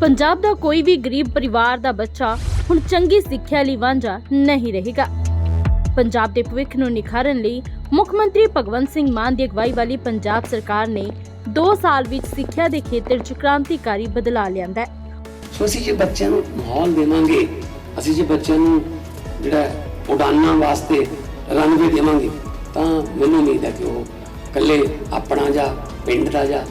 ਪੰਜਾਬ ਦਾ ਕੋਈ ਵੀ ਗਰੀਬ ਪਰਿਵਾਰ ਦਾ ਬੱਚਾ ਹੁਣ ਚੰਗੀ ਸਿੱਖਿਆ ਲਈ ਵਾਂਝਾ ਨਹੀਂ ਰਹੇਗਾ। ਪੰਜਾਬ ਦੇ ਭਵਿੱਖ ਨੂੰ ਨਿਖਾਰਨ ਲਈ ਮੁੱਖ ਮੰਤਰੀ ਭਗਵੰਤ ਸਿੰਘ ਮਾਨ ਦੀ ਅਗਵਾਈ ਵਾਲੀ ਪੰਜਾਬ ਸਰਕਾਰ ਨੇ 2 ਸਾਲ ਵਿੱਚ ਸਿੱਖਿਆ ਦੇ ਖੇਤਰ 'ਚ ਕ੍ਰਾਂਤੀਕਾਰੀ ਬਦਲਾਅ ਲਿਆਂਦਾ ਹੈ। ਸੋ ਅਸੀਂ ਜੇ ਬੱਚਿਆਂ ਨੂੰ ਮਾਹੌਲ ਦੇਵਾਂਗੇ, ਅਸੀਂ ਜੇ ਬੱਚਿਆਂ ਨੂੰ ਜਿਹੜਾ ਉਡਾਨਾਂ ਵਾਸਤੇ ਰੰਗ ਵੀ ਦੇਵਾਂਗੇ, ਤਾਂ ਮੈਨੂੰ ਉਮੀਦ ਹੈ ਕਿ ਉਹ ਇਕੱਲੇ ਆਪਣਾ ਜਾਂ ਪਿੰਡ ਦਾ ਜਾਂ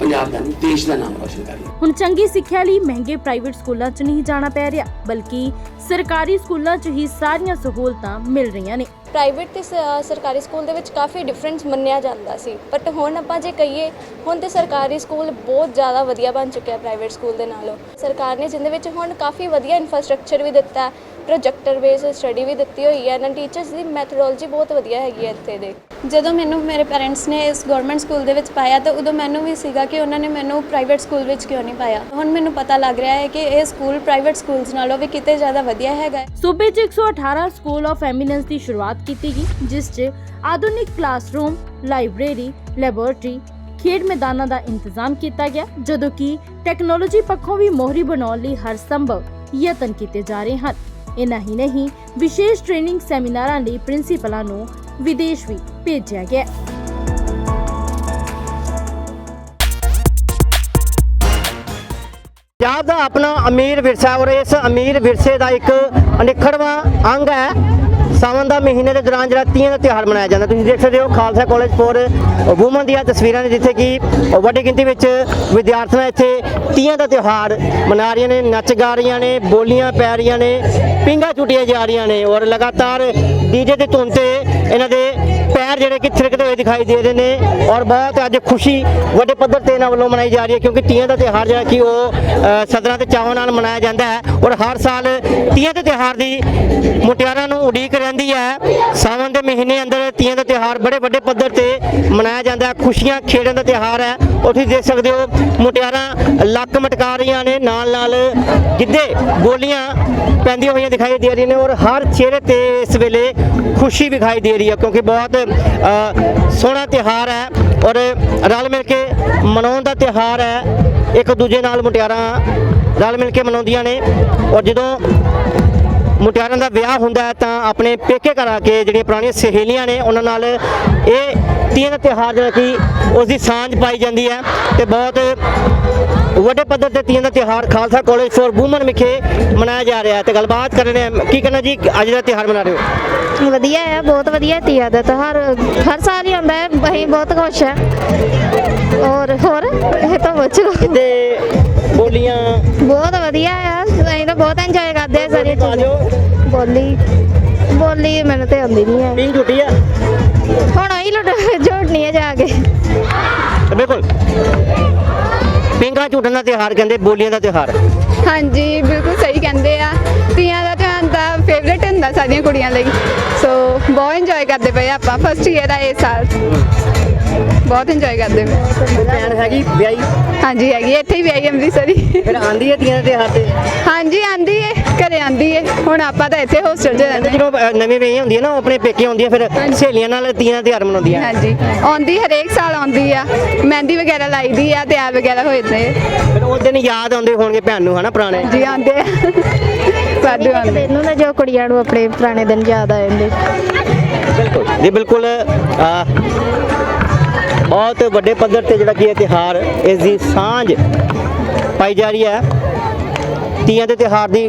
ਪੰਜਾਬ ਦਾ ਨਹੀਂ, ਦੇਸ਼ ਦਾ ਨਾਮ ਰੋਸ਼ਨ ਕਰਨਗੇ ਹੁਣ ਚੰਗੀ ਸਿੱਖਿਆ ਲਈ ਮਹਿੰਗੇ ਪ੍ਰਾਈਵੇਟ ਸਕੂਲਾਂ 'ਚ ਨਹੀਂ ਜਾਣਾ ਪੈ ਰਿਹਾ, ਬਲਕਿ ਸਰਕਾਰੀ ਸਕੂਲਾਂ 'ਚ ਹੀ ਸਾਰੀਆਂ ਸਹੂਲਤਾਂ ਮਿਲ ਰਹੀਆਂ ਨੇ। ਪ੍ਰਾਈਵੇਟ ਤੇ ਸ- ਸਰਕਾਰੀ ਸਕੂਲ ਦੇ ਵਿੱਚ ਕਾਫੀ ਡਿਫਰੈਂਸ ਮੰਨਿਆ ਜਾਂਦਾ ਸੀ। ਬਟ ਹੁਣ ਆਪਾਂ ਜੇ ਕਹੀਏ ਹੁਣ ਤੇ ਸਰਕਾਰੀ ਸਕੂਲ ਬਹੁਤ ਜ਼ਿਆਦਾ ਵਧੀਆ ਬਣ ਚੁੱਕਿਆ ਪ੍ਰਾਈਵੇਟ ਸਕੂਲ ਦੇ ਨਾਲੋਂ। ਸਰਕਾਰ ਨੇ ਜਿੰਦੇ ਵਿੱਚ ਹੁਣ ਕਾਫੀ ਵਧੀਆ ਇਨਫਰਾਸਟ੍ਰਕਚਰ ਵੀ ਦਿੱਤਾ ਹੈ ਪ੍ਰੋਜੈਕਟਰ ਬੇਸ ਸਟੱਡੀ ਵੀ ਦਿੱਤੀ ਹੋਈ ਹੈ ਇਹਨਾਂ ਟੀਚਰਸ ਦੀ ਮੈਥਡੋਲੋਜੀ ਬਹੁਤ ਵਧੀਆ ਹੈਗੀ ਹੈ ਇੱਥੇ ਦੇ। ਜਦੋਂ ਮੈਨੂੰ ਮੇਰੇ ਪੈਰੈਂਟਸ ਨੇ ਇਸ ਗਵਰਨਮੈਂਟ ਸਕੂਲ ਦੇ ਵਿੱਚ ਪਾਇਆ ਤਾਂ ਉਦੋਂ ਮੈਨੂੰ ਵੀ ਸੀਗਾ ਕਿ ਉਹਨਾਂ ਨੇ ਮੈਨੂੰ ਪ੍ਰਾਈਵੇਟ ਸਕੂਲ ਵਿੱਚ ਕਿਉਂ ਨਹੀਂ ਪਾਇਆ। ਹੁਣ ਮੈਨੂੰ ਪਤਾ ਲੱਗ ਰਿਹਾ ਹੈ ਕਿ ਇਹ ਸਕੂਲ ਪ੍ਰਾਈਵੇਟ ਸਕੂਲਸ ਨਾਲੋਂ ਵੀ ਕਿਤੇ ਜ਼ਿਆਦਾ ਵਧੀਆ ਹੈਗਾ ਹੈ। ਸੂਬੇ 'ਚ 118 ਸਕੂਲ ਆਫ ਐਮੀਨੈਂਸ ਦੀ ਸ਼ੁਰੂਆਤ ਕੀਤੀ ਗਈ ਜਿਸ 'ਚ ਆਧੁਨਿਕ ਕਲਾਸਰੂਮ, ਲਾਇਬ੍ਰੇਰੀ, ਲੈਬੋਰੇਟਰੀ, ਖੇਡ ਮੈਦਾਨਾਂ ਦਾ ਇੰਤਜ਼ਾਮ ਕੀਤਾ ਗਿਆ ਜਦੋਂ ਕਿ ਟੈਕਨੋਲੋਜੀ ਪੱਖੋਂ ਵੀ ਮੋਹਰੀ ਬਣਾਉਣ ਲਈ ਹਰ ਸੰਭਵ ਯਤਨ ਕੀਤੇ ਜਾ ਰਹੇ ਹਨ। ਇਨਾ ਹੀ ਨਹੀਂ ਵਿਸ਼ੇਸ਼ ਟ੍ਰੇਨਿੰਗ ਸੈਮੀਨਾਰਾਂ ਲਈ ਪ੍ਰਿੰਸੀਪਲਾਂ ਨੂੰ ਵਿਦੇਸ਼ ਵੀ ਭੇਜਿਆ ਗਿਆ। ਪੰਜਾਬ ਦਾ ਆਪਣਾ ਅਮੀਰ ਵਿਰਸਾ ਔਰ ਇਸ ਅਮੀਰ ਵਿਰਸੇ ਦਾ ਇੱਕ ਅਨਿਖੜਵਾਂ ਅੰਗ ਹੈ। ਸਾਵਣ ਦਾ ਮਹੀਨੇ ਦੇ ਦੌਰਾਨ ਜਿਹੜਾ ਤੀਆਂ ਦਾ ਤਿਉਹਾਰ ਮਨਾਇਆ ਜਾਂਦਾ। ਤੁਸੀਂ ਦੇਖ ਸਕਦੇ ਹੋ, ਖਾਲਸਾ ਕਾਲਜ ਫੋਰ ਵੂਮਨ ਦੀਆਂ ਤਸਵੀਰਾਂ ਨੇ ਜਿੱਥੇ ਕਿ ਵੱਡੀ ਗਿਣਤੀ ਵਿੱਚ ਵਿਦਿਆਰਥੀਆਂ ਇੱਥੇ ਤੀਆਂ ਦਾ ਤਿਉਹਾਰ ਮਨਾ ਰਹੀਆਂ ਨੇ, ਨੱਚ ਗਾ ਰਹੀਆਂ ਨੇ, ਬੋਲੀਆਂ ਪੈ ਰਹੀਆਂ ਨੇ, ਪਿੰਗਾ ਛੁੱਟੀਆਂ ਜਾ ਰਹੀਆਂ ਨੇ ਔਰ ਲਗਾਤਾਰ ਡੀਜੇ ਦੇ ਧੁਨ ਤੇ ਇਹਨਾਂ ਦੇ ਪੈਰ ਜਿਹੜੇ ਕਿ ਥਿਰਕਦੇ ਹੋਏ ਦਿਖਾਈ ਦੇ ਰਹੇ ਨੇ ਔਰ ਬਹੁਤ ਅੱਜ ਖੁਸ਼ੀ ਵੱਡੇ ਪੱਧਰ ਤੇ ਇਹਨਾਂ ਵੱਲੋਂ ਮਨਾਈ ਜਾ ਰਹੀ ਹੈ ਕਿਉਂਕਿ ਤੀਆਂ ਦਾ ਤਿਉਹਾਰ ਜਿਹੜਾ ਕਿ ਉਹ ਸਦਰਾਂ ਤੇ ਚਾਵਾਂ ਨਾਲ ਮਨਾਇਆ ਜਾਂਦਾ ਹੈ ਔਰ ਹਰ ਸਾਲ ਤੀਆਂ ਦੇ ਤਿਉਹਾਰ ਦੀ ਮੁਟਿਆਰਾਂ ਨੂੰ ਉਡੀਕ ਰਹਿੰਦੀ ਹੈ। ਸਾਵਣ ਦੇ ਮਹੀਨੇ ਅੰਦਰ ਤੀਆਂ ਦਾ ਤਿਉਹਾਰ ਬੜੇ ਵੱਡੇ ਪੱਧਰ ਤੇ ਮਨਾਇਆ ਜਾਂਦਾ ਹੈ। ਖੁਸ਼ੀਆਂ ਖੇੜਾਂ ਦਾ ਤਿਉਹਾਰ ਹੈ। ਔਰ ਤੁਸੀਂ ਦੇਖ ਸਕਦੇ ਹੋ ਮੁਟਿਆਰਾਂ ਲੱਕ ਮਟਕਾ ਰਹੀਆਂ ਨੇ, ਨਾਲ ਨਾਲ ਗਿੱਧੇ ਗੋਲੀਆਂ ਪੈਂਦੀਆਂ ਹੋਈਆਂ ਦਿਖਾਈ ਦੇ ਰਹੀਆਂ ਨੇ ਔਰ ਹਰ ਚਿਹਰੇ ਤੇ ਇਸ ਵੇਲੇ ਖੁਸ਼ੀ ਵਿਖਾਈ ਦੇ ਰਹੀ ਹੈ ਕਿਉਂਕਿ ਬਹੁਤ ਸੋਹਣਾ ਤਿਉਹਾਰ ਹੈ ਔਰ ਰਲ ਮਿਲ ਕੇ ਮਨਾਉਣ ਦਾ ਤਿਉਹਾਰ ਹੈ। ਇੱਕ ਦੂਜੇ ਨਾਲ ਮੁਟਿਆਰਾਂ ਰਲ ਮਿਲ ਕੇ ਮਨਾਉਂਦੀਆਂ ਨੇ ਔਰ ਜਦੋਂ ਮੁਟਿਆਰਾਂ ਦਾ ਵਿਆਹ ਹੁੰਦਾ ਹੈ ਤਾਂ ਆਪਣੇ ਪੇਕੇ ਘਰ ਆ ਕੇ ਜਿਹੜੀਆਂ ਪੁਰਾਣੀਆਂ ਸਹੇਲੀਆਂ ਨੇ ਉਹਨਾਂ ਨਾਲ ਇਹ ਤੀਆਂ ਦਾ ਤਿਉਹਾਰ ਜਿਹੜਾ ਕਿ ਉਸ ਦੀ ਸਾਂਝ ਪਾਈ ਜਾਂਦੀ ਹੈ ਤੇ ਬਹੁਤ ਵੱਡੇ ਪੱਧਰ ਤੇ ਤੀਆਂ ਦਾ ਤਿਉਹਾਰ ਖਾਲਸਾ ਕਾਲਜ ਫੋਰ ਵੂਮਨ ਵਿਖੇ ਮਨਾਇਆ ਜਾ ਰਿਹਾ ਹੈ ਤੇ ਗੱਲਬਾਤ ਕਰ ਰਹੇ ਹਾਂ। ਕੀ ਕਹਿਣਾ ਜੀ? ਅੱਜ ਦਾ ਤਿਉਹਾਰ ਮਨਾ ਰਹੇ ਹੋ? ਵਧੀਆ ਹੈ ਬਹੁਤ ਵਧੀਆ ਤੀਆ ਦਾ ਤਿਉਹਾਰ। ਹਰ ਸਾਲ ਹੀ ਆਉਂਦਾ ਹੈ ਅਸੀਂ ਬਹੁਤ ਖੁਸ਼ ਹੈ। ਔਰ ਹੋਰ? ਇਹ ਤਾਂ ਪੁੱਛ ਤੇ ਬੋਲੀਆਂ? ਬਹੁਤ ਵਧੀਆ ਆ ਅਸੀਂ ਤਾਂ ਬਹੁਤ ਇੰਜੋਏ ਕਰਦੇ ਆ ਸਾਰੀਆਂ। ਚੀਜ਼ਾਂ। ਬੋਲੀ ਬੋਲੀ ਮੈਨੂੰ ਤੇ ਆਉਂਦੀ ਨਹੀਂ ਹੈ। ਪਿੰਗ ਝੁੱਟੀ ਆ? ਹੁਣ ਹੀ ਲੁੱਟ ਝੋਟਣੀ ਹੈ ਜਾ ਕੇ। ਬਿਲਕੁਲ। ਪਿੰਗਾ ਝੂਟਣ ਦਾ ਤਿਉਹਾਰ ਕਹਿੰਦੇ, ਬੋਲੀਆਂ ਦਾ ਤਿਉਹਾਰ। ਹਾਂਜੀ, ਬਿਲਕੁਲ ਸਹੀ ਕਹਿੰਦੇ ਆ। ਤੀਆਂ ਦਾ ਤਿਉਹਾਰ ਤਾਂ ਫੇਵਰੇਟ ਹੁੰਦਾ ਸਾਡੀਆਂ ਕੁੜੀਆਂ ਲਈ। ਸੋ ਬਹੁਤ ਇੰਜੋਏ ਕਰਦੇ ਪਏ ਆਪਾਂ ਫਸਟ ਈਅਰ ਆ ਇਸ ਸਾਲ। ਬਹੁਤ ਇੰਜੋਏ ਕਰਦੇ ਪਏ ਭੈਣ ਹੈਗੀ ਵਿਆਹੀ? ਹਾਂਜੀ ਹੈਗੀ ਹੈ, ਇੱਥੇ ਹੀ ਵੀ ਆਈ ਅੰਮ੍ਰਿਤਸਰ। ਹੀ ਫਿਰ ਆਂਦੀ ਹੈ ਤੀਆਂ ਦੇ ਤੇ? ਹਾਂਜੀ ਆਂਦੀ ਏ ਘਰੇ ਆਂਦੀ ਏ ਹੁਣ ਆਪਾਂ ਤਾਂ ਇੱਥੇ ਹੋਸਟਲ 'ਚ ਰਹਿੰਦੇ ਜਦੋਂ ਅ, ਨਵੀਂ ਵਿਆਹੀ ਹੁੰਦੀ ਹੈ ਨਾ ਉਹ ਆਪਣੇ ਪੇਕੇ ਆਉਂਦੀ ਹੈ ਫਿਰ ਸਹੇਲੀਆਂ ਨਾਲ ਤੀਆਂ ਦਾ ਤਿਉਹਾਰ ਮਨਾਉਂਦੀ ਹੈ। ਹਾਂਜੀ। ਆਉਂਦੀ ਹਰੇਕ ਸਾਲ ਆਉਂਦੀ ਆ। ਮਹਿੰਦੀ ਵਗੈਰਾ ਲਾਈਦੀ ਆ ਤਿਆਰ ਵਗੈਰਾ ਹੋ ਜਾਂਦੇ ਫਿਰ ਉਸ ਦਿਨ ਯਾਦ ਆਉਂਦੇ ਹੋਣਗੇ ਭੈਣ ਨੂੰ ਹਨਾ ਪੁਰਾਣੇ? ਜੀ ਆਉਂਦੇ ਆ। ਵਾਧੂ ਆਉਂਦੇ ਤੈਨੂੰ ਨਾ ਜੋ ਕੁੜੀਆਂ ਨੂੰ ਆਪਣੇ ਪੁਰਾਣੇ ਦਿਨ ਯਾਦ ਆ ਜਾਂਦੇ। ਬਿਲਕੁਲ। ਜੀ ਬਿਲਕੁਲ ਅ, ਬਹੁਤ ਵੱਡੇ ਪੱਧਰ ਤੇ ਜਿਹੜਾ ਕੀ ਹੈ ਤਿਉਹਾਰ, ਇਸ ਦੀ ਸਾਂਝ ਪਾਈ ਜਾ ਰਹੀ ਹੈ। ਤੀਆਂ ਦੇ ਤਿਉਹਾਰ ਦੀ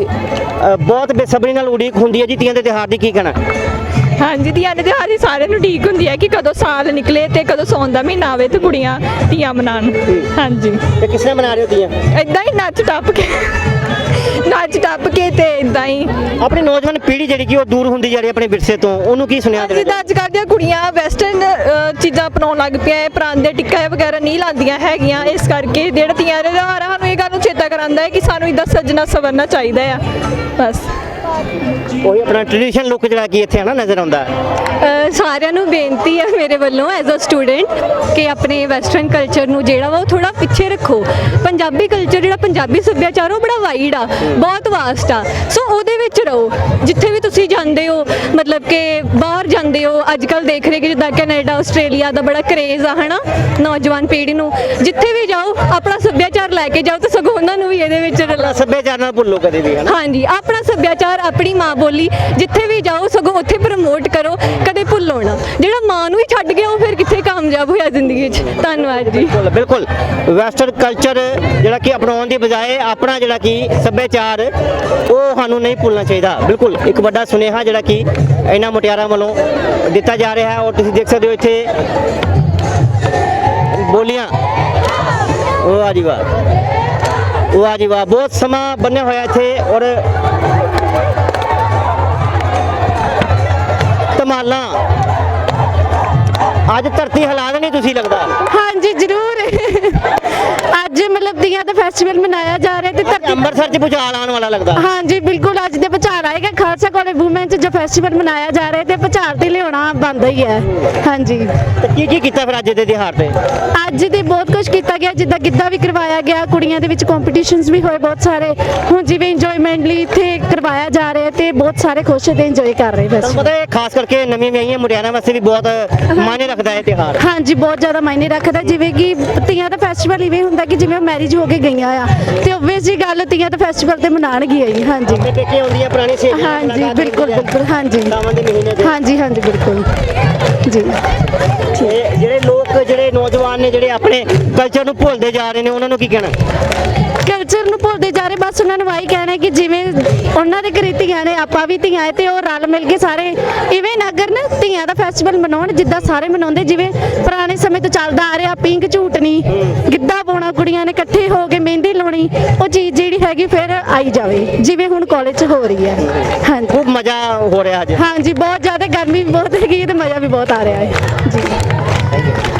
ਬਹੁਤ ਬੇਸਬਰੀ ਨਾਲ ਉਡੀਕ ਹੁੰਦੀ ਹੈ ਜੀ ਤੀਆਂ ਦੇ ਤਿਉਹਾਰ ਦੀ, ਕੀ ਕਹਿਣਾ? ਹਾਂਜੀ ਧੀਆਂ ਦੇ ਤਿਉਹਾਰ ਹੀ ਸਾਰਿਆਂ ਨੂੰ ਠੀਕ ਹੁੰਦੀ ਹੈ ਕਿ ਕਦੋਂ ਸਾਲ ਨਿਕਲੇ ਤੇ ਕਦੋਂ ਸੌਣ ਦਾ ਮਹੀਨਾ ਆਵੇ ਤੇ ਕੁੜੀਆਂ ਧੀਆਂ ਮਨਾਉਣ। ਹਾਂਜੀ। ਤੇ ਕਿਸ ਨੇ ਮਨਾ ਰਹੇ ਹੋ ਤੀਆਂ ਇਦਾਂ ਹੀ ਨੱਚ ਟੱਪ ਕੇ ਨੱਚ ਟੱਪ ਕੇ ਤੇ ਇਦਾਂ ਹੀ। ਆਪਣੀ ਨੌਜਵਾਨ ਪੀੜ੍ਹੀ ਜਿਹੜੀ ਕਿ ਉਹ ਦੂਰ ਹੁੰਦੀ ਜਾ ਰਹੀ ਹੈ ਆਪਣੇ ਵਿਰਸੇ ਤੋਂ ਉਹਨੂੰ ਕੀ ਸੁਣਿਆ ਦੇਣਾ ਜਿੱਦਾਂ ਅੱਜ ਕੱਲ੍ਹ ਦੀਆਂ ਕੁੜੀਆਂ ਵੈਸਟਰਨ ਚੀਜ਼ਾਂ ਅਪਣਾਉਣ ਲੱਗ ਪਈਆਂ ਇਹ ਪਰਾਂਦੇ ਟਿੱਕਾ ਵਗੈਰਾ ਨਹੀਂ ਲਾਉਂਦੀਆਂ ਹੈਗੀਆਂ ਇਸ ਕਰਕੇ ਜਿਹੜਾ ਧੀਆਂ ਦੇ ਤਿਉਹਾਰ ਆ ਸਾਨੂੰ ਇਹ ਗੱਲ ਨੂੰ ਚੇਤਾ ਕਰਾਉਂਦਾ ਹੈ ਕਿ ਸਾਨੂੰ ਇਦਾਂ ਸੱਜਣਾ ਸਵਰਨਾ ਚਾਹੀਦਾ ਆ ਬਸ। ਉਹੀ ਆਪਣਾ ਟ੍ਰੈਡੀਸ਼ਨ ਲੁੱਕ ਜਿਹੜਾ ਕੀ ਇੱਥੇ ਹੈ ਨਾ ਨਜ਼ਰ ਆਉਂਦਾ ਅ, ਸਾਰਿਆਂ ਨੂੰ ਬੇਨਤੀ ਹੈ ਮੇਰੇ ਵੱਲੋਂ ਐਜ਼ ਅ ਸਟੂਡੈਂਟ ਕਿ ਆਪਣੇ ਵੈਸਟਰਨ ਕਲਚਰ ਨੂੰ ਜਿਹੜਾ ਵਾ ਉਹ ਥੋੜਾ ਪਿੱਛੇ ਰੱਖੋ। ਪੰਜਾਬੀ ਕਲਚਰ ਜਿਹੜਾ ਪੰਜਾਬੀ ਸੱਭਿਆਚਾਰ ਉਹ ਬੜਾ ਵਾਈਡ ਆ ਬਹੁਤ ਵਾਸਟ ਆ। ਸੋ ਉਹਦੇ ਵਿੱਚ ਰਹੋ। ਜਿੱਥੇ ਵੀ ਤੁਸੀਂ ਜਾਂਦੇ ਹੋ ਮਤਲਬ ਕਿ ਬਾਹਰ ਜਾਂਦੇ ਹੋ ਅੱਜ ਕੱਲ ਦੇਖ ਰਹੇ ਕਿ ਜਿੱਦਾਂ ਕੈਨੇਡਾ ਆਸਟ੍ਰੇਲੀਆ ਦਾ ਬੜਾ ਕਰੇਜ਼ ਆ ਹਨਾ? ਨੌਜਵਾਨ ਪੀੜ੍ਹੀ ਨੂੰ। ਜਿੱਥੇ ਵੀ ਜਾਓ ਆਪਣਾ ਸੱਭਿਆਚਾਰ ਲੈ ਕੇ ਜਾਓ ਤੇ ਸਗੋਂ ਉਹਨਾਂ ਨੂੰ ਵੀ ਇਹਦੇ ਵਿੱਚ ਰਲਾ ਸੱਭਿਆਚਾਰ ਨਾਲ ਭੁੱਲੋ ਕਦੇ ਵੀ ਹਾਂਜੀ ਆਪਣਾ ਸੱਭਿਆਚਾਰ ਆਪਣੀ ਮਾਂ ਬੋਲੀ, ਜਿੱਥੇ ਵੀ ਜਾਓ ਸਗੋਂ ਉੱਥੇ ਪ੍ਰਮੋਟ ਕਰੋ, ਕਦੇ ਭੁੱਲੋ ਨਾ। ਜਿਹੜਾ ਮਾਂ ਨੂੰ ਹੀ ਛੱਡ ਗਿਆ, ਉਹ ਫਿਰ ਕਿੱਥੇ ਕਾਮਯਾਬ ਹੋਇਆ ਜ਼ਿੰਦਗੀ 'ਚ ਧੰਨਵਾਦ ਜੀ। ਬਿਲਕੁਲ ਬਿਲਕੁਲ। ਵੈਸਟਰਨ ਕਲਚਰ ਜਿਹੜਾ ਕਿ ਅਪਣਾਉਣ ਦੀ ਬਜਾਏ ਆਪਣਾ ਜਿਹੜਾ ਕਿ ਸੱਭਿਆਚਾਰ, ਉਹ ਸਾਨੂੰ ਨਹੀਂ ਭੁੱਲਣਾ ਚਾਹੀਦਾ। ਬਿਲਕੁਲ, ਇੱਕ ਵੱਡਾ ਸੁਨੇਹਾ ਜਿਹੜਾ ਕਿ ਇਹਨਾਂ ਮੁਟਿਆਰਾਂ ਵੱਲੋਂ ਦਿੱਤਾ ਜਾ ਰਿਹਾ ਹੈ, ਔਰ ਤੁਸੀਂ ਦੇਖ ਸਕਦੇ ਹੋ ਇੱਥੇ ਬੋਲੀਆਂ। ਉਹ ਆ ਜੀ ਵਾਹ। ਉਹ ਆ ਜੀ ਵਾਹ। ਬਹੁਤ ਸਮਾਂ ਬੰਨਿਆ ਹੋਇਆ ਇੱਥੇ, ਔਰ ਧਮਾਲਾਂ ਅੱਜ ਧਰਤੀ ਹਿਲਾ ਦੇਣੀ ਤੁਸੀਂ ਲੱਗਦਾ। ਹਾਂਜੀ ਜ਼ਰੂਰ। ਅੱਜ ਮਤਲਬ ਦੀਆਂ ਦਾ ਫੈਸਟੀਵਲ ਮਨਾਇਆ ਜਾ ਰਿਹਾ ਤੇ ਧਰਤੀ ਅੰਮ੍ਰਿਤਸਰ 'ਚ ਭੁਚਾਲ ਆਉਣ ਵਾਲਾ ਲੱਗਦਾ। ਹਾਂਜੀ ਬਿਲਕੁਲ ਅੱਜ ਦੇ ਭੁਚਾਲ ਆਏਗਾ। ਖਾਲਸਾ ਕਾਲਜ ਵੂਮਨ ਚ ਜੋ ਫੈਸਟੀਵਲ ਮਨਾਇਆ ਜਾ ਰਿਹਾ ਤੇ ਭੁਚਾਲ ਤੇ ਲਿਆਉਣਾ ਬਣਦਾ ਹੀ ਹੈ। ਹਾਂਜੀ। ਤੇ ਕੀ ਕੀ ਕੀਤਾ ਫਿਰ ਅੱਜ ਦੇ ਦਿਹਾੜ ਤੇ? ਅੱਜ ਤੇ ਬਹੁਤ ਕੁਝ ਕੀਤਾ ਗਿਆ। ਜਿੱਦਾਂ ਗਿੱਧਾ ਵੀ ਕਰਵਾਇਆ ਗਿਆ। ਕੁੜੀਆਂ ਦੇ ਵਿੱਚ ਕੰਪੀਟੀਸ਼ਨਸ ਵੀ ਹੋਏ ਬਹੁਤ ਸਾਰੇ। ਹੁਣ ਜਿਵੇਂ ਇੰਜੋਇਮੈਂਟ ਲਈ ਇੱਥੇ ਕਰਵਾਇਆ ਜਾ ਰਿਹਾ ਤੇ ਬਹੁਤ ਸਾਰੇ ਖੁਸ਼ ਤੇ ਇੰਜੋਏ ਕਰ ਰਹੇ ਤੁਹਾਨੂੰ ਫੈਸਟੀਵਲ ਪਤਾ ਹੈ ਖਾਸ ਕਰਕੇ ਨਵੀਂ ਵਿਆਹੀਆਂ ਮੁੰਡਿਆਂ ਵਾਸਤੇ ਵੀ ਬਹੁਤ ਮਾਇਨੇ ਰੱਖਦਾ ਹੈ ਤਿਹਾੜ ਹਾਂਜੀ ਬਹੁਤ ਜ਼ਿਆਦਾ ਮਾਇਨੇ ਰੱਖਦਾ। ਜਿਵੇਂ ਕਿ ਤੀਆਂ ਦਾ ਫੈਸਟੀਵਲ ਇਵੇਂ ਹੁੰਦਾ ਕਿ ਜਿਵੇਂ ਮੈਰਿਜ ਹੋ ਕੇ ਗਈਆਂ ਆ। ਤੇ ਓਬਵੀਅਸ ਜੀ ਗੱਲ ਤੀਆਂ ਦਾ ਫੈਸਟੀਵਲ ਤੇ ਮਨਾਣਗੀਆਂ ਹੀ ਹਾਂਜੀ। ਤੇ ਪੇਕੇ ਆਉਂਦੀਆਂ ਪੁਰਾਣੀ ਸਹੇਲੀਆਂ ਹਾਂਜੀ ਬਿਲਕੁਲ ਬਿਲਕੁਲ ਹਾਂਜੀ। ਸਾਵਣ ਦੇ ਮਹੀਨੇ 'ਚ ਹਾਂਜੀ ਹਾਂਜੀ ਬਿਲਕੁਲ। ਜੀ। ਤੇ ਜਿਹੜੇ ਲੋਕ ਜਿਹੜੇ ਨੌਜਵਾਨ ਨੇ ਜਿਹੜੇ ਆਪਣੇ ਕਲਚਰ ਨੂੰ ਭੁੱਲਦੇ ਜਾ ਰਹੇ ਨੇ ਉਹਨਾਂ ਨੂੰ ਕੀ ਕਹਿਣਾ? ਕਲਚਰ ਨੂੰ ਭੁੱਲਦੇ ਜਾ ਰਹੇ ਬਸ ਉਹਨਾਂ ਨੂੰ ਆਹੀ ਕਹਿਣਾ ਕਿ ਜਿਵੇਂ ਉਹਨਾਂ ਦੇ ਘਰੇ ਧੀਆਂ ਨੇ ਆਪਾਂ ਵੀ ਧੀਆਂ ਹੈ ਤੇ ਉਹ ਰਲ ਮਿਲ ਕੇ ਸਾਰੇ ਇਵੇਂ ਨਾ ਕਰਨ ਧੀਆਂ ਦਾ ਫੈਸਟੀਵਲ ਮਨਾਉਣ ਜਿੱਦਾਂ ਸਾਰੇ ਮਨਾਉਂਦੇ ਜਿਵੇਂ ਪੁਰਾਣੇ ਸਮੇਂ ਤੋਂ ਚੱਲਦਾ ਆ ਰਿਹਾ ਪਿੰਕ ਝੂਟਣੀ ਗਿੱਧਾ ਪਾਉਣਾ ਕੁੜੀਆਂ ਨੇ ਇਕੱਠੇ ਹੋ ਕੇ ਮਹਿੰਦੀ ਲਾਉਣੀ ਉਹ ਚੀਜ਼ ਜਿਹੜੀ ਹੈਗੀ ਫਿਰ ਆਈ ਜਾਵੇ ਜਿਵੇਂ ਹੁਣ ਕਾਲਜ 'ਚ ਹੋ ਰਹੀ ਹੈ। ਹਾਂਜੀ। ਖੂਬ ਮਜ਼ਾ ਹੋ ਰਿਹਾ ਅੱਜ। ਹਾਂਜੀ ਬਹੁਤ ਜ਼ਿਆਦਾ ਗਰਮੀ ਵੀ ਬਹੁਤ ਹੈਗੀ ਹੈ ਤੇ ਮਜ਼ਾ ਵੀ ਬਹੁਤ ਆ ਰਿਹਾ ਹੈ। ਜੀ।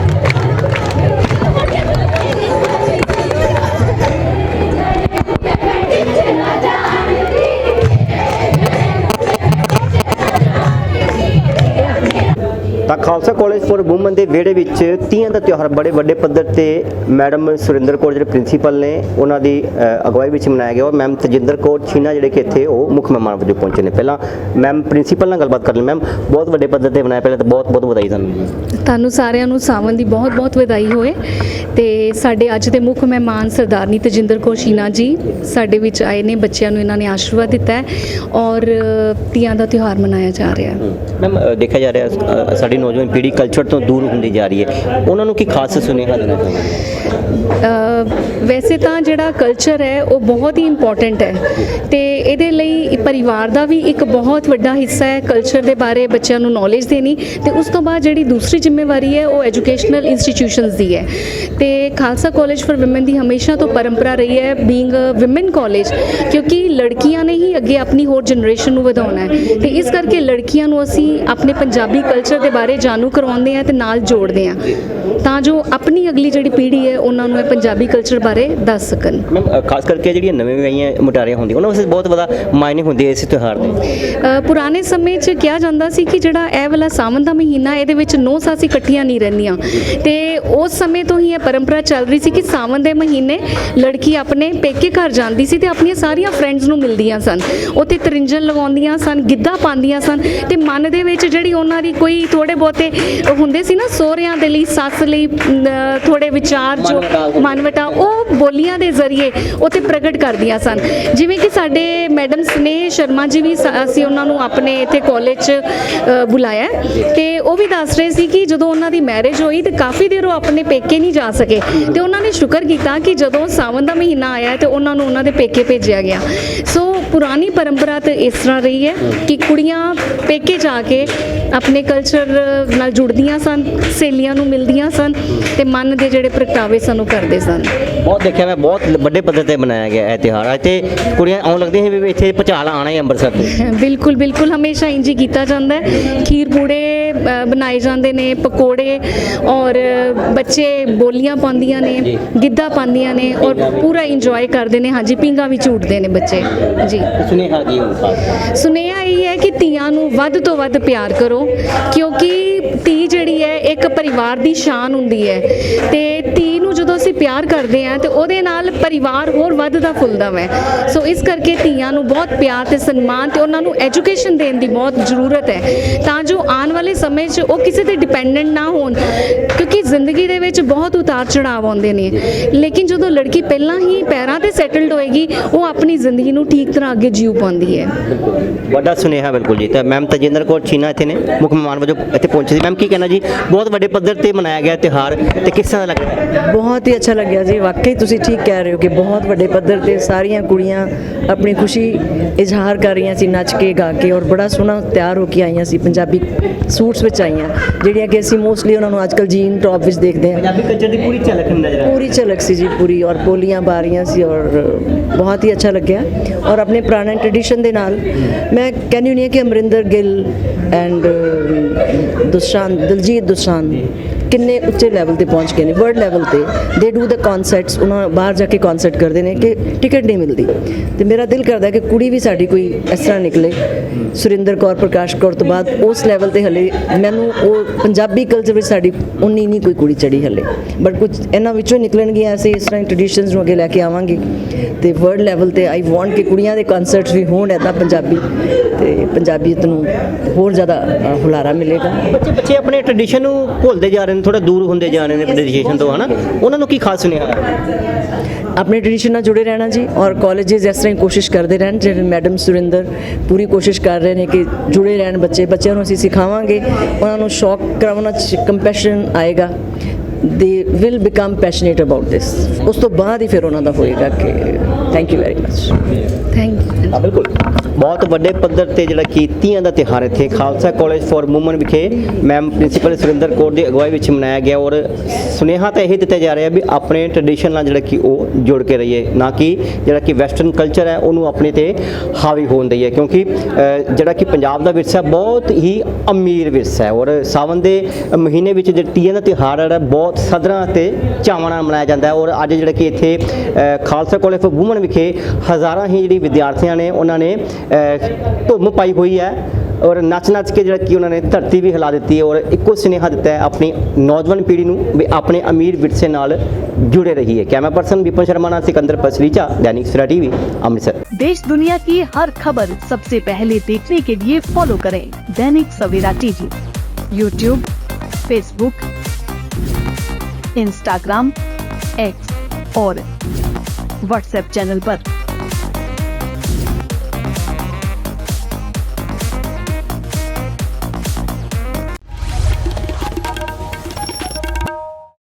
ਖਾਲਸਾ ਕਾਲਜ ਫॉर ਔਮਨ ਦੇ ਵਿਹੜੇ ਵਿੱਚ ਤੀਆਂ ਦਾ ਤਿਉਹਾਰ ਬੜੇ ਵੱਡੇ ਪੱਧਰ ਤੇ ਮੈਡਮ ਸੁਰਿੰਦਰ ਕੌਰ ਜਿਹੜੇ ਪ੍ਰਿੰਸੀਪਲ ਨੇ ਉਹਨਾਂ ਦੀ ਅਗਵਾਈ ਵਿੱਚ ਮਨਾਇਆ ਗਿਆ। ਔਰ ਮੈਮ ਤਜਿੰਦਰ ਕੌਰ ਛੀਨਾ ਜਿਹੜੇ ਕਿ ਇੱਥੇ ਉਹ ਮੁੱਖ ਮਹਿਮਾਨ ਵਜੋਂ ਪਹੁੰਚੇ ਨੇ। ਪਹਿਲਾਂ ਮੈਮ ਪ੍ਰਿੰਸੀਪਲ ਨਾਲ ਗੱਲਬਾਤ ਕਰ ਲਈ। ਮੈਮ ਬਹੁਤ ਵੱਡੇ ਪੱਧਰ ਤੇ ਮਨਾਇਆ। ਪਹਿਲਾਂ ਤਾਂ ਬਹੁਤ ਬਹੁਤ ਵਧਾਈ ਤੁਹਾਨੂੰ। ਤੁਹਾਨੂੰ ਸਾਰਿਆਂ ਨੂੰ ਸਾਵਨ ਦੀ ਬਹੁਤ-ਬਹੁਤ ਵਧਾਈ ਹੋਏ। ਤੇ ਸਾਡੇ ਅੱਜ ਦੇ ਮੁੱਖ ਮਹਿਮਾਨ ਸਰਦਾਰਨੀ ਤਜਿੰਦਰ ਕੌਰ ਸ਼ੀਨਾ ਜੀ ਸਾਡੇ ਵਿੱਚ ਆਏ ਨੇ। ਬੱਚਿਆਂ ਨੂੰ ਇਹਨਾਂ ਨੇ ਆਸ਼ੀਰਵਾਦ ਦਿੱਤਾ ਹੈ ਔਰ ਤੀਆਂ ਦਾ ਤਿਉਹਾਰ ਮਨਾਇਆ ਜਾ ਰਿਹਾ ਹੈ। ਮੈਮ ਦੇਖਿਆ ਜਾ ਰਿਹਾ ਸਾਡੀ ਨੌਜਵਾਨ ਪੀੜ੍ਹੀ ਕਲਚਰ ਤੋਂ ਦੂਰ ਹੁੰਦੀ ਜਾ ਰਹੀ ਹੈ। ਉਹਨਾਂ ਨੂੰ ਕੀ ਖਾਸ ਸੁਨੇਹਾ ਦੇਣਾ ਚਾਹੁੰਦੇ ਵੈਸੇ ਤਾਂ ਜਿਹੜਾ ਕਲਚਰ ਹੈ, ਉਹ ਬਹੁਤ ਹੀ ਇੰਪੋਰਟੈਂਟ ਹੈ। ਤੇ ਇਹਦੇ ਲਈ ਪਰਿਵਾਰ ਦਾ ਵੀ ਇੱਕ ਬਹੁਤ ਵੱਡਾ ਹਿੱਸਾ ਹੈ ਕਲਚਰ ਦੇ ਬਾਰੇ, ਬੱਚਿਆਂ ਨੂੰ ਨੌਲੇਜ ਦੇਣੀ। ਤੇ ਉਸ ਤੋਂ ਬਾਅਦ ਜਿਹੜੀ ਦੂਸਰੀ ਜ਼ਿੰਮੇਵਾਰੀ ਹੈ, ਉਹ ਐਜੂਕੇਸ਼ਨਲ ਇੰਸਟੀਟਿਊਸ਼ਨਸ ਦੀ ਹੈ। ਤੇ ਖਾਲਸਾ ਕਾਲਜ ਫॉर ਔਮਨ ਦੀ ਹਮੇਸ਼ਾ ਤੋਂ ਪਰੰਪਰਾ ਰਹੀ ਹੈ ਬੀਇੰਗ ਅ ਔਮਨ ਕਾਲਜ ਕਿਉਂਕਿ ਲੜਕੀਆਂ ਨੇ ਹੀ ਅੱਗੇ ਆਪਣੀ ਹੋਰ ਜਨਰੇਸ਼ਨ ਨੂੰ ਵਧਾਉਣਾ ਹੈ। ਤੇ ਇਸ ਕਰਕੇ ਲੜਕੀਆਂ ਨੂੰ ਅਸੀਂ ਆਪਣੇ ਪੰਜਾਬੀ ਕਲਚਰ ਦੇ ਬਾਰੇ ਜਾਣੂ ਕਰਵਾਉਂਦੇ ਹਾਂ ਤੇ ਨਾਲ ਜੋੜਦੇ ਹਾਂ ਤਾਂ ਜੋ ਆਪਣੀ ਅਗਲੀ ਜਿਹੜੀ ਪੀੜ੍ਹੀ ਹੈ ਉਹਨਾਂ ਨੂੰ ਇਹ ਪੰਜਾਬੀ ਕਲਚਰ ਬਾਰੇ ਦੱਸ ਸਕਣ। ਮੈਮ ਖਾਸ ਕਰਕੇ ਜਿਹੜੀਆਂ ਨਵੇਂ ਵਿਆਹੀਆਂ ਮੁਟਾਰੀਆਂ ਹੁੰਦੀਆਂ ਉਹਨਾਂ ਵਾਸਤੇ ਬਹੁਤ ਵੱਡਾ ਮਾਇਨੇ ਹੁੰਦੇ ਆ ਇਸ ਤਿਉਹਾਰ ਦੇ। ਪੁਰਾਣੇ ਸਮੇਂ 'ਚ ਕਿਹਾ ਜਾਂਦਾ ਸੀ ਕਿ ਜਿਹੜਾ ਇਹ ਵਾਲਾ ਸਾਵਨ ਦਾ ਮਹੀਨਾ ਇਹਦੇ ਵਿੱਚ ਨੌ ਸੱਸ ਇਕੱਠੀਆਂ ਨਹੀਂ ਰਹਿੰਦੀਆਂ। ਤੇ ਉਸ ਸਮੇਂ ਤੋਂ ਹੀ ਇਹ ਪਰੰਪਰਾ ਚੱਲ ਰਹੀ ਸੀ ਕਿ ਸਾਵਨ ਦੇ ਮਹੀਨੇ ਲੜਕੀ ਆਪਣੇ ਪੇਕੇ ਘਰ ਜਾਂਦੀ ਸੀ ਤੇ ਆਪਣੀਆਂ ਸਾਰੀਆਂ ਫਰੈਂਡਸ ਨੂੰ ਮਿਲਦੀਆਂ ਸਨ। ਉੱਥੇ ਤਰਿੰਜਣ ਲਗਾਉਂਦੀਆਂ ਸਨ ਗਿੱਧਾ ਪਾਉਂਦੀਆਂ ਸਨ ਤੇ ਮਨ ਦੇ ਵਿੱਚ ਜਿਹੜੀ ਉਹਨਾਂ ਦੀ ਕੋਈ ਥੋੜੇ ਬਹੁਤੇ ਹੁੰਦੇ ਸੀ ਨਾ ਸਹੁਰਿਆਂ ਦੇ ਲਈ ਸੱਸ ਲਈ ਥੋੜੇ ਵਿਚਾਰ ਜੋ ਮਨਵਟਾ ਉਹ ਬੋਲੀਆਂ ਦੇ ਜ਼ਰੀਏ ਉੱਥੇ ਪ੍ਰਗਟ ਕਰਦੀਆਂ ਸਨ। ਜਿਵੇਂ ਕਿ ਸਾਡੇ ਮੈਡਮ ਸਨੇਹ ਸ਼ਰਮਾ ਜੀ ਵੀ ਅਸੀਂ ਉਹਨਾਂ ਨੂੰ ਆਪਣੇ ਇੱਥੇ ਕਾਲਜ 'ਚ ਬੁਲਾਇਆ ਤੇ ਉਹ ਵੀ ਦੱਸ ਰਹੇ ਸੀ ਕਿ ਜਦੋਂ ਉਹਨਾਂ ਦੀ ਮੈਰਿਜ ਹੋਈ ਤੇ ਕਾਫੀ ਦੇਰ ਉਹ ਆਪਣੇ ਪੇਕੇ ਨਹੀਂ ਜਾ ਸਕੇ। ਤੇ ਉਹਨਾਂ ਨੇ ਸ਼ੁਕਰ ਕੀਤਾ ਕਿ ਜਦੋਂ ਸਾਵਨ ਦਾ ਮਹੀਨਾ ਆਇਆ ਤੇ ਉਹਨਾਂ ਨੂੰ ਉਹਨਾਂ ਦੇ ਪੇਕੇ ਭੇਜਿਆ ਗਿਆ। ਸੋ ਪੁਰਾਣੀ ਪਰੰਪਰਾ ਤੇ ਇਸ ਤਰ੍ਹਾਂ ਰਹੀ ਹੈ ਕਿ ਕੁੜੀਆਂ ਪੇਕੇ ਜਾ ਕੇ ਆਪਣੇ ਕਲਚਰ ਨਾਲ ਜੁੜਦੀਆਂ ਸਨ ਸਹੇਲੀਆਂ ਨੂੰ ਮਿਲਦੀਆਂ ਸਨ ਤੇ ਮਨ ਦੇ ਜਿਹੜੇ ਪ੍ਰਗਟਾਵੇ ਸਾਨੂੰ ਕਰਦੇ ਸਨ। ਬਹੁਤ ਦੇਖਿਆ ਮੈਂ ਬਹੁਤ ਵੱਡੇ ਪੱਧਰ ਤੇ ਮਨਾਇਆ ਗਿਆ ਇਹ ਤਿਉਹਾਰ। ਅੱਜ ਤੇ ਕੁੜੀਆਂ ਆਉਣ ਲੱਗਦੀਆਂ ਸੀ ਵੀ ਇੱਥੇ ਭੁਚਾਲ ਆਣਾ ਹੈ ਅੰਮ੍ਰਿਤਸਰ ਤੇ। ਬਿਲਕੁਲ ਬਿਲਕੁਲ ਹਮੇਸ਼ਾ ਇੰਜ ਹੀ ਕੀਤਾ ਜਾਂਦਾ ਹੈ। ਖੀਰ ਪੂੜੇ ਬਣਾਏ ਜਾਂਦੇ ਨੇ ਪਕੌੜੇ ਔਰ ਬੱਚੇ ਬੋਲੀਆਂ ਪਾਉਂਦੀਆਂ ਨੇ ਗਿੱਧਾ ਪਾਉਂਦੀਆਂ ਨੇ ਔਰ ਪੂਰਾ ਇੰਜੋਏ ਕਰਦੇ ਨੇ। ਹਾਂਜੀ ਪਿੰਗਾ ਵੀ ਝੂਟਦੇ ਨੇ ਬੱਚੇ। ਜੀ। ਸੁਨੇਹਾ ਕੀ ਸੁਨੇਹਾ ਇਹ ਹੈ ਕਿ ਧੀਆਂ ਨੂੰ ਵੱਧ ਤੋਂ ਵੱਧ ਪਿਆਰ ਕਰੋ ਕਿਉਂਕਿ ਧੀ ਜਿਹੜੀ ਹੈ, ਇੱਕ ਪਰਿਵਾਰ ਦੀ ਸ਼ਾਨ ਹੁੰਦੀ ਹੈ। ਤੇ ਧੀ ਨੂੰ ਜਦੋਂ ਅਸੀਂ ਪਿਆਰ ਕਰਦੇ ਹਾਂ, ਤੇ ਉਹਦੇ ਨਾਲ ਪਰਿਵਾਰ ਹੋਰ ਵੱਧਦਾ ਫੁੱਲਦਾ ਵੈ। ਸੋ ਇਸ ਕਰਕੇ ਧੀਆਂ ਨੂੰ ਬਹੁਤ ਪਿਆਰ ਤੇ ਸਨਮਾਨ ਤੇ ਉਹਨਾਂ ਨੂੰ ਐਜੂਕੇਸ਼ਨ ਦੇਣ ਦੀ ਬਹੁਤ ਜ਼ਰੂਰਤ ਹੈ। ਤਾਂ ਜੋ ਆਉਣ ਵਾਲੇ ਸਮੇਂ 'ਚ ਉਹ ਕਿਸੇ ਤੇ ਡਿਪੈਂਡੈਂਟ ਨਾ ਹੋਣ, ਕਿਉਂਕਿ ਜ਼ਿੰਦਗੀ ਦੇ ਵਿੱਚ ਬਹੁਤ ਉਤਾਰ ਚੜਾਵ ਆਉਂਦੇ ਨੇ। ਲੇਕਿਨ ਜਦੋਂ ਲੜਕੀ ਪਹਿਲਾਂ ਹੀ ਪੈਰਾਂ ਤੇ ਸੈਟਲਡ ਹੋਏਗੀ, ਉਹ ਆਪਣੀ ਜ਼ਿੰਦਗੀ ਨੂੰ ਠੀਕ ਤਰ੍ਹਾਂ ਅੱਗੇ ਜੀਉ ਪਾਉਂਦੀ ਹੈ। ਵੱਡਾ ਸੁਨੇਹਾ ਬਿਲਕੁਲ ਜੀ। ਤਾਂ ਮੈਮ ਤਜਿੰਦਰ ਕੌਰ ਚੀਨਾ ਇੱਥੇ ਨੇ। ਮੁੱਖ ਮਹਿਮਾਨ ਵਜੋਂ ਇੱਥੇ ਪਹੁੰਚੇ ਸੀ ਮੈਮ ਕੀ ਕਹਿਣਾ ਜੀ? ਬਹੁਤ ਵੱਡੇ ਪੱਧਰ ਤੇ ਮਨਾਇਆ ਗਿਆ ਤਿਉਹਾਰ ਤੇ ਕਿਸ ਤਰ੍ਹਾਂ ਦਾ ਲੱਗ ਬਹੁਤ ਹੀ ਅੱਛਾ ਲੱਗਿਆ ਜੀ ਵਾਕਈ ਤੁਸੀਂ ਠੀਕ ਕਹਿ ਰਹੇ ਹੋ ਕਿ ਬਹੁਤ ਵੱਡੇ ਪੱਧਰ ਤੇ ਸਾਰੀਆਂ ਕੁੜੀਆਂ ਆਪਣੀ ਖੁਸ਼ੀ ਇਜ਼ਹਾਰ ਕਰ ਰਹੀਆਂ ਸੀ ਨੱਚ ਕੇ ਗਾ ਕੇ ਔਰ ਬੜਾ ਸੋਹਣਾ ਤਿਆਰ ਹੋ ਕੇ ਆਈਆਂ ਸੀ ਪੰਜਾਬੀ ਸੂਟਸ ਵਿੱਚ ਆਈਆਂ ਜਿਹੜੀਆਂ ਕਿ ਅਸੀਂ ਮੋਸਟਲੀ ਉਹਨਾਂ ਨੂੰ ਅੱਜਕੱਲ ਜੀਨ ਟੌਪ ਵਿੱਚ ਦੇਖਦੇ ਹਾਂ। ਪੰਜਾਬੀ ਕਲਚਰ ਦੀ ਪੂਰੀ ਝਲਕ ਨਜ਼ਰ ਆ ਪੂਰੀ ਝਲਕ ਸੀ ਜੀ ਪੂਰੀ ਔਰ ਬੋਲੀਆਂ ਪਾ ਰਹੀਆਂ ਸੀ ਔਰ ਬਹੁਤ ਹੀ ਅੱਛਾ ਲੱਗਿਆ। ਔਰ ਆਪਣੇ ਪੁਰਾਣੇ ਟ੍ਰੈਡੀਸ਼ਨ ਦੇ ਨਾਲ ਮੈਂ ਕਹਿੰਦੀ ਹੁੰਦੀ ਹਾਂ ਕਿ ਅਮਰਿੰਦਰ ਗਿੱਲ ਐਂਡ ਦੁਸ਼ਾਨ ਦਿਲਜੀਤ ਦੁਸਾਨ ਕਿੰਨੇ ਉੱਚੇ ਲੈਵਲ ਤੇ ਪਹੁੰਚ ਗਏ ਨੇ ਵਰਲਡ ਲੈਵਲ ਤੇ। ਦੇ ਡੂ ਦ ਕਨਸਰਟਸ ਉਹਨਾਂ ਬਾਹਰ ਜਾ ਕੇ ਕਨਸਰਟ ਕਰਦੇ ਨੇ ਕਿ ਟਿਕਟ ਨਹੀਂ ਮਿਲਦੀ। ਤੇ ਮੇਰਾ ਦਿਲ ਕਰਦਾ ਕਿ ਕੁੜੀ ਵੀ ਸਾਡੀ ਕੋਈ ਇਸ ਤਰ੍ਹਾਂ ਨਿਕਲੇ। ਸੁਰਿੰਦਰ ਕੌਰ, ਪ੍ਰਕਾਸ਼ ਕੌਰ ਤੋਂ ਬਾਅਦ ਉਸ ਲੈਵਲ ਤੇ ਹਲੇ ਮੈਨੂੰ ਉਹ ਪੰਜਾਬੀ ਕਲਚਰ ਵਿੱਚ ਸਾਡੀ ਉਨੀ ਨਹੀਂ ਕੋਈ ਕੁੜੀ ਚੜੀ ਹਲੇ। ਬਟ ਕੁਝ ਇਹਨਾਂ ਵਿੱਚੋਂ ਨਿਕਲਣਗੀਆਂ, ਅਸੀਂ ਇਸ ਤਰ੍ਹਾਂ ਟ੍ਰੈਡੀਸ਼ਨਸ ਨੂੰ ਅੱਗੇ ਲੈ ਕੇ ਆਵਾਂਗੇ। ਤੇ ਵਰਲਡ ਲੈਵਲ ਤੇ ਆਈ ਵਾਂਟ ਕਿ ਕੁੜੀਆਂ ਦੇ ਕਨਸਰਟਸ ਵੀ ਹੋਣ ਐਦਾਂ ਪੰਜਾਬੀ। ਤੇ ਪੰਜਾਬੀਅਤ ਨੂੰ ਹੋਰ ਜ਼ਿਆਦਾ ਹੁਲਾਰਾ ਮਿਲੇਗਾ। ਬੱਚੇ ਬੱਚੇ ਆਪਣੇ ਟ੍ਰੈਡੀਸ਼ਨ ਨੂੰ ਭੁੱਲਦੇ ਜਾ ਰਹੇ ਨੇ ਥੋੜਾ ਦੂਰ ਹੁੰਦੇ ਜਾ ਰਹੇ ਨੇ ਟ੍ਰੈਡੀਸ਼ਨ ਤੋਂ ਹਨਾ? ਉਹਨਾਂ ਨੂੰ ਕੀ ਖਾਸ ਸੁਨੇਹਾ? ਆਪਣੇ ਟ੍ਰੈਡੀਸ਼ਨ ਨਾਲ ਜੁੜੇ ਰਹਿਣਾ ਜੀ ਔਰ ਕਾਲਜਸ ਇਸ ਤਰ੍ਹਾਂ ਹੀ ਕੋਸ਼ਿਸ਼ ਕਰਦੇ ਰਹਿਣ ਜਿਵੇਂ ਮੈਡਮ ਸੁਰਿੰਦਰ ਪੂਰੀ ਕੋਸ਼ਿਸ਼ ਕਰ ਰਹੇ ਨੇ ਕਿ ਜੁੜੇ ਰਹਿਣ ਬੱਚੇ ਬੱਚਿਆਂ ਨੂੰ ਅਸੀਂ ਸਿਖਾਵਾਂਗੇ। ਉਹਨਾਂ ਨੂੰ ਸ਼ੌਕ ਕਰਾਉਣਾ ਕੰਪੈਸ਼ਨ ਆਏਗਾ। They will become passionate about this ਉਸ ਤੋਂ ਬਾਅਦ ਹੀ ਫਿਰ ਉਹਨਾਂ ਦਾ ਹੋਏਗਾ ਕਿ thank you very much thank you ਹਾਂ ਬਿਲਕੁਲ। ਬਹੁਤ ਵੱਡੇ ਪੱਧਰ ਤੇ ਜਿਹੜਾ ਕਿ ਤੀਆਂ ਦਾ ਤਿਉਹਾਰ ਇੱਥੇ ਖਾਲਸਾ ਕਾਲਜ ਫਾਰ ਵੂਮਨ ਵਿਖੇ ਮੈਮ ਪ੍ਰਿੰਸੀਪਲ ਸੁਰਿੰਦਰ ਕੌਰ ਦੀ ਅਗਵਾਈ ਵਿੱਚ ਮਨਾਇਆ ਗਿਆ ਔਰ ਸੁਨੇਹਾ ਤਾਂ ਇਹ ਦਿੱਤਾ ਜਾ ਰਿਹਾ ਵੀ ਆਪਣੇ ਟ੍ਰੈਡੀਸ਼ਨ ਨਾਲ ਜਿਹੜਾ ਕਿ ਉਹ ਜੁੜ ਕੇ ਰਹੀਏ ਨਾ ਕਿ ਜਿਹੜਾ ਕਿ ਵੈਸਟਰਨ ਕਲਚਰ ਹੈ ਉਹਨੂੰ ਆਪਣੇ ਤੇ ਹਾਵੀ ਹੋਣ ਦਈਏ ਕਿਉਂਕਿ ਅ, ਜਿਹੜਾ ਕਿ ਪੰਜਾਬ ਦਾ ਵਿਰਸਾ ਬਹੁਤ ਹੀ ਅਮੀਰ ਵਿਰਸਾ ਹੈ ਔਰ ਸਾਵਨ ਦੇ ਮਹੀਨੇ ਵਿੱਚ ਜਿਹੜਾ ਤੀਆਂ ਦਾ ਤਿਉਹਾਰ ਹੈ ਬਹੁਤ ਸਦਰਾਂ ਤੇ ਚਾਵਾਂ ਨਾਲ ਮਨਾਇਆ ਜਾਂਦਾ ਹੈ ਔਰ ਅੱਜ ਜਿਹੜਾ ਕਿ ਇੱਥੇ ਅ, ਖਾਲਸਾ ਕਾਲਜ ਫਾਰ ਵੂਮਨ ਵਿਖੇ ਹਜ਼ਾਰਾਂ ਹੀ ਜਿਹੜੀ ਵਿਦਿਆਰਥੀਆਂ ਨੇ ਉਹਨਾਂ ਨੇ ਅ, ਧੁੰਮ ਪਾਈ ਹੋਈ ਹੈ ਔਰ ਨੱਚ ਨੱਚ ਕੇ ਜਿਹੜਾ ਕਿ ਉਹਨਾਂ ਨੇ ਧਰਤੀ ਵੀ ਹਿਲਾ ਦਿੱਤੀ ਹੈ ਔਰ ਇੱਕੋ ਸੁਨੇਹਾ ਦਿੱਤਾ ਹੈ ਆਪਣੀ ਨੌਜਵਾਨ ਪੀੜ੍ਹੀ ਨੂੰ ਵੀ ਆਪਣੇ ਅਮੀਰ ਵਿਰਸੇ ਨਾਲ ਜੁੜੇ ਰਹੀਏ ਕੈਮਰਾ ਪਰਸਨ ਵਿਪਨ ਸ਼ਰਮਾ ਨਾਲ ਸਿਕੰਦਰ ਪਸਰੀਚਾ दैनिक सवेरा टीवी अमृतसर देश दुनिया की हर खबर सबसे पहले देखने के लिए फॉलो करें Dainik Savera TV YouTube Facebook Instagram X और व्हाट्सएप चैनल पर।